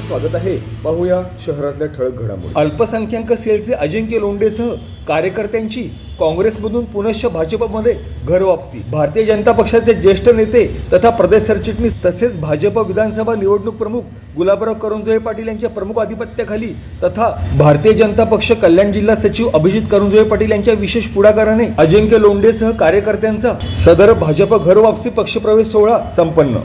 स्वागत आहे. पाहूया शहरातल्या ठळक घडामोडी. अल्पसंख्याक सेलचे अजिंक्य लोंढेसह कार्यकर्त्यांची काँग्रेसमधून पुनश्च भाजपमध्ये घर वापसी. भारतीय जनता पक्षाचे ज्येष्ठ नेते तथा प्रदेश सरचिटणीस तसेच भाजप विधानसभा निवडणूक प्रमुख गुलाबराव करंजोळे पाटील यांच्या प्रमुख आधिपत्याखाली तथा भारतीय जनता पक्ष कल्याण जिल्हा सचिव अभिजित करंजोळे पाटील यांच्या विशेष पुढाकाराने अजिंक्य लोंढेसह कार्यकर्त्यांचा सदर भाजप घरवापसी पक्षप्रवेश सोहळा संपन्न.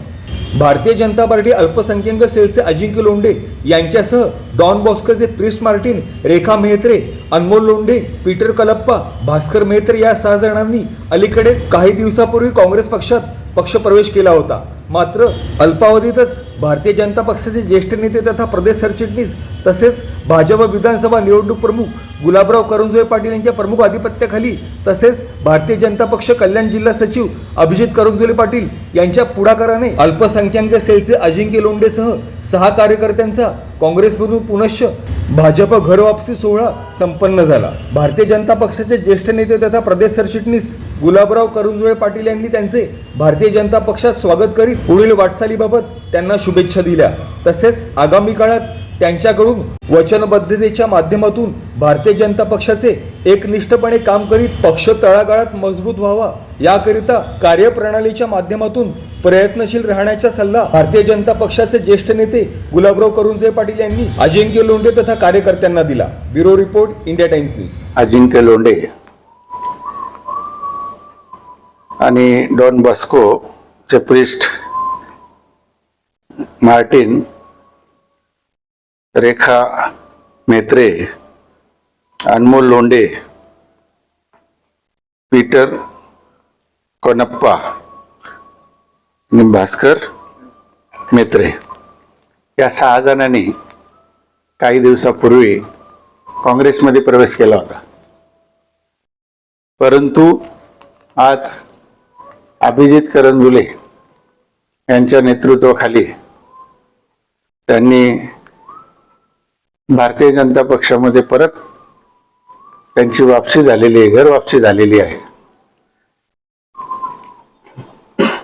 भारतीय जनता पार्टी अल्पसंख्याक सेलचे अजिंक्य लोंढे यांच्यासह Don बॉस्करचे priest Martin Rekha Mehtre Anmol Londhe Peter Kalappa Bhaskar Mehtre या सहा जणांनी अलीकडेच काही दिवसापूर्वी काँग्रेस पक्षात पक्षप्रवेश केला होता. मात्र अल्पावधीतच भारतीय जनता पक्षाचे ज्येष्ठ नेते तथा प्रदेश सरचिटणीस तसेच भाजप विधानसभा निवडणूक प्रमुख गुलाबराव करंजोय पाटील यांच्या प्रमुख आधिपत्याखाली तसेच भारतीय जनता पक्ष कल्याण जिल्हा सचिव अभिजित करंजोले पाटील यांच्या पुढाकाराने अल्पसंख्याक सेलचे अजिंक्य लोंडेसह सहा कार्यकर्त्यांचा काँग्रेसमधून पुनश्च भाजप घरवापसी सोहळा संपन्न झाला. भारतीय जनता पक्षाचे ज्येष्ठ नेते तथा प्रदेश सरचिटणीस गुलाबराव करुंजुळे पाटील यांनी त्यांचे भारतीय जनता पक्षात स्वागत करीत पुढील वाटचालीबाबत त्यांना शुभेच्छा दिल्या. तसेच आगामी काळात त्यांच्याकडून वचनबद्धतेच्या माध्यमातून भारतीय जनता पक्षाचे एकनिष्ठपणे काम करीत पक्ष तळागाळात मजबूत व्हावा याकरिता कार्यप्रणालीच्या माध्यमातून प्रयत्नशील राहण्याचा सल्ला भारतीय जनता पक्षाचे ज्येष्ठ नेते गुलाबराव करुणजे पाटील यांनी अजिंक्य लोंढे तथा कार्यकर्त्यांना दिला. Bureau report India Times news. Ajinkya Londhe आणि डॉन बॉस्को चे priest Martin Rekha Metre Anmol Londe Peter Konappa आणि भास्कर मेत्रे. या सहा जणांनी काही दिवसापूर्वी काँग्रेसमध्ये प्रवेश केला होता. परंतु आज अभिजित करंजुले यांच्या नेतृत्वाखाली त्यांनी भारतीय जनता पक्षामध्ये परत त्यांची वापसी झालेली आहे घर वापसी झालेली आहे.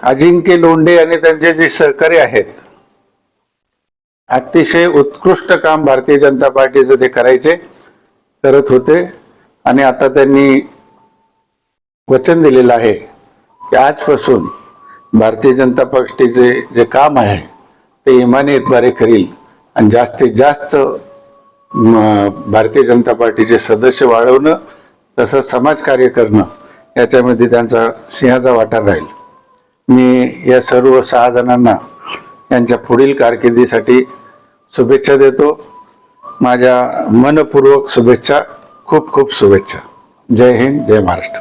अजिंक्य लोंढे आणि त्यांचे जे सहकारी आहेत अतिशय उत्कृष्ट काम भारतीय जनता पार्टीचं ते करायचे करत होते. आणि आता त्यांनी वचन दिलेलं आहे की आजपासून भारतीय जनता पार्टीचे जे काम आहे ते इमानीद्वारे करील. आणि जास्तीत जास्त भारतीय जनता पार्टीचे सदस्य वाढवणं तसंच समाजकार्य करणं याच्यामध्ये त्यांचा सिंहाचा वाटा राहील. मी या सर्व सहा जणांना यांच्या पुढील कारकिर्दीसाठी शुभेच्छा देतो. माझ्या मनपूर्वक शुभेच्छा खूप खूप शुभेच्छा. जय हिंद जय महाराष्ट्र.